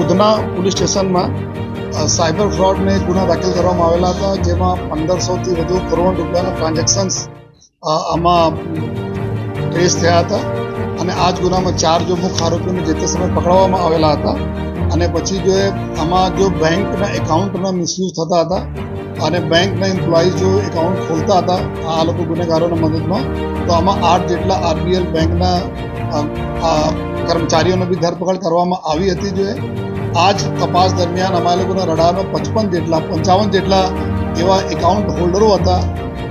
Udhna police સ્ટેશનમાં cyber ફ્રોડને ગુના દાખલ કરવામાં આવેલા હતા, જેમાં પંદરસોથી વધુ કરોડ રૂપિયાના ટ્રાન્ઝેક્શન્સ આમાં ટ્રેસ થયા હતા. અને આ જ ગુનામાં ચાર જો મુખ્ય આરોપીઓને જે તે સમયે પકડવામાં આવેલા હતા. અને પછી જો આમાં જો બેંકના એકાઉન્ટના મિસયુઝ થતા હતા અને બેંકના એમ્પ્લોઈઝ જો એકાઉન્ટ ખોલતા હતા, આ લોકો ગુનેગારોના મદદમાં, તો આમાં આઠ જેટલા આરબીએલ બેંકના કર્મચારીઓની બી ધરપકડ કરવામાં આવી હતી જો આ જ તપાસ દરમિયાન અમારા લોકોના રડારમાં પચપન જેટલા, પંચાવન જેટલા એવા એકાઉન્ટ હોલ્ડરો હતા,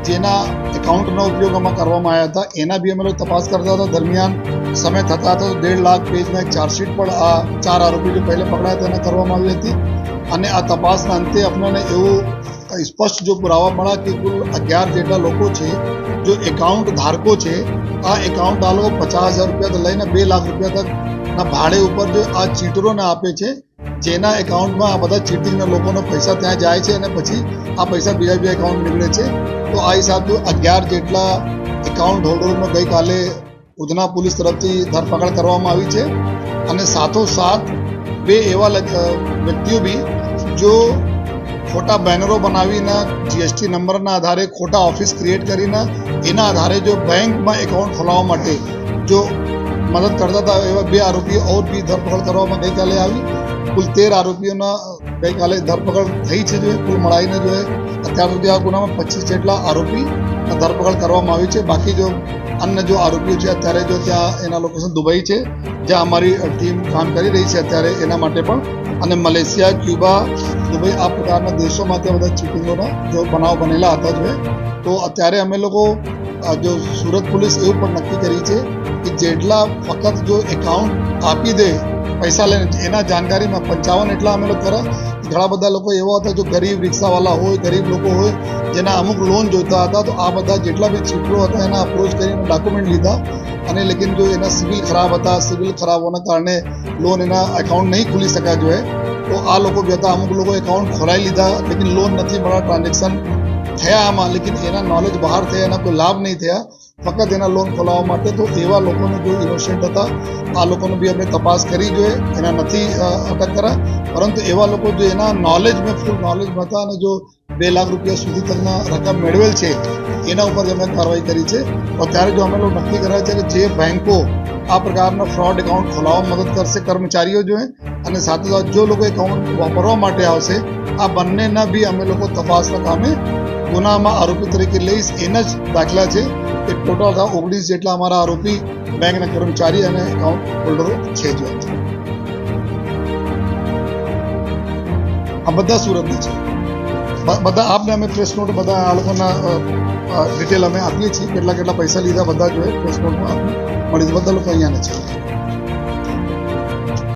જેના એકાઉન્ટનો ઉપયોગ અમે કરવામાં આવ્યા હતા. એના બી અમે લોકો તપાસ કરતા હતા. દરમિયાન સમય થતા તો દેડ લાખ પેજના એક ચાર્જશીટ પણ આ ચાર આરોપી જે પહેલે પકડાયા તેને કરવામાં આવી હતી. અને આ તપાસના અંતે આપણને એવું સ્પષ્ટ જો પુરાવા મળ્યા કે કુલ અગિયાર જેટલા લોકો છે, જો એકાઉન્ટ ધારકો છે, આ એકાઉન્ટ આ લોકો પચાસ હજાર રૂપિયાથી લઈને બે લાખ રૂપિયા તકના ભાડે ઉપર જો આ ચીટરોને આપે છે, જેના એકાઉન્ટમાં આ બધા ચીટિંગના લોકોનો પૈસા ત્યાં જાય છે અને પછી આ પૈસા બીજા બીજા એકાઉન્ટ નીકળે છે, તો આ હિસાબે અગિયાર જેટલા એકાઉન્ટ હોલ્ડરોમાં ગઈકાલે ઉધના પોલીસ તરફથી ધરપકડ કરવામાં આવી છે, અને સાથોસાથ બે એવા વ્યક્તિઓ બી, જો ખોટા બેનરો બનાવીને જીએસટી નંબરના આધારે ખોટા ઓફિસ ક્રિએટ કરીને એના આધારે જો બેંકમાં એકાઉન્ટ ખોલાવવા માટે જો મદદ કરતા હતા એવા બે આરોપીઓ ઓર બી ધરપકડ કરવામાં ગઈકાલે આવી. કુલ તેર આરોપીઓના ગઈકાલે ધરપકડ થઈ છે, જો કુલ મળાઈને જો અત્યાર સુધી આ ગુનામાં પચીસ જેટલા આરોપી ધરપકડ કરવામાં આવી છે. બાકી જો અન્ય જો આરોપીઓ છે, અત્યારે જો ત્યાં એના લોકેશન દુબઈ છે, જ્યાં અમારી ટીમ કામ કરી રહી છે અત્યારે એના માટે પણ. અને મલેશિયા, ક્યુબા, દુબઈ આ પ્રકારના દેશોમાં ત્યાં બધા ચીટિંગોના જો બનાવ બનેલા હતા જો તો અત્યારે અમે લોકો જો સુરત પોલીસ એવું પણ નક્કી કરી છે કે જેટલા ફક્ત જો એકાઉન્ટ આપી દે, પૈસા લઈને, એના જાણકારીમાં પંચાવન એટલા અમે લોકો ઘણા બધા લોકો એવા હતા જો ગરીબ રિક્ષાવાળા હોય, ગરીબ લોકો હોય, જેના અમુક લોન જોઈતા હતા, તો આ બધા જેટલા બી ચીટરો હતા, એના અપ્રોચ કરીને ડોક્યુમેન્ટ લીધા. અને લેકિન જો એના સિવિલ ખરાબ હતા સિવિલ ખરાબ હોવાના કારણે લોન એના એકાઉન્ટ નહીં ખુલી શકાય જોઈએ તો આ લોકો બી હતા, અમુક લોકો એકાઉન્ટ ખોલાવી લીધા, લેકિન લોન નથી મળ્યા ટ્રાન્ઝેક્શન થયા આમાં. લેકિન એના નોલેજ બહાર થયા, એના કોઈ લાભ નહીં થયા. ફક્ત એના લોન ખોલાવવા માટે તો એવા લોકોને જો ઇનોસેન્ટ હતા. આ લોકોને બી અમે તપાસ કરી જોઈએ, એના નથી અટક કરા પરંતુ એવા લોકો જો એના નોલેજ મેં ફૂલ નોલેજ હતા અને જો બે લાખ રૂપિયા સુધી તકના રકમ મેળવેલ છે, એના ઉપર અમે કાર્યવાહી કરી છે. ત્યારે જો અમે લોકો નક્કી કર્યા છે કે જે બેંકો આ પ્રકારના ફ્રોડ એકાઉન્ટ ખોલાવવા મદદ કરશે કર્મચારીઓ જોઈએ અને સાથે સાથે જો લોકો એકાઉન્ટ વાપરવા માટે આવશે, આ બંનેના બી અમે લોકો તપાસના કામે ગુનામાં આરોપી તરીકે લઈશ. એના જ દાખલા છે કે ટોટલ ઓગણીસ જેટલા અમારા આરોપી બેંકના કર્મચારી અને એકાઉન્ટ હોલ્ડરો છે જો. આ બધા સુરતના છે. બધા આપને અમે પ્રેસ નોટ બધા આ લોકોના ડિટેલ અમે આપીએ છીએ. કેટલા કેટલા પૈસા લીધા બધા જોઈએ પ્રેસ નોટમાં મળી બધા લોકો અહીંયા છે.